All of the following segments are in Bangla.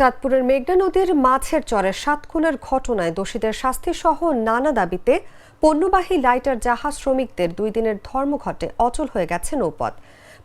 চাঁদপুরের মেঘনা নদীর মাছের চরের সাত খুনের ঘটনায় দোষীদের শাস্তি সহ নানা দাবিতে পণ্যবাহী লাইটার জাহাজ শ্রমিকদের দুই দিনের ধর্মঘটে অচল হয়ে গেছে নৌপথ।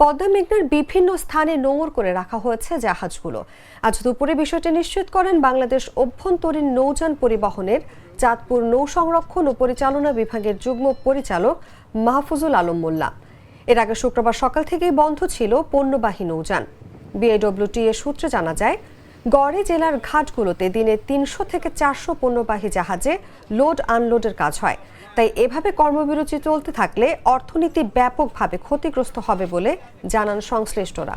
পদ্মা মেঘনার বিভিন্ন স্থানে নোঙর করে রাখা হয়েছে জাহাজগুলো। আজ দুপুরে বিষয়টি নিশ্চিত করেন বাংলাদেশ অভ্যন্তরীণ নৌযান পরিবহনের চাঁদপুর নৌ সংরক্ষণ ও পরিচালনা বিভাগের যুগ্ম পরিচালক মাহফুজুল আলম মোল্লা। এর আগে শুক্রবার সকাল থেকেই বন্ধ ছিল পণ্যবাহী নৌযান। বিআইডব্লিউটি এর সূত্রে জানা যায় গড়ে জেলার ঘাটগুলোতে দিনে তিনশো থেকে চারশো পণ্যবাহী জাহাজে লোড আনলোডের কাজ হয়। তাই এভাবে কর্মবিরতি চলতে থাকলে অর্থনীতি ব্যাপকভাবে ক্ষতিগ্রস্ত হবে বলে জানান সংশ্লিষ্টরা।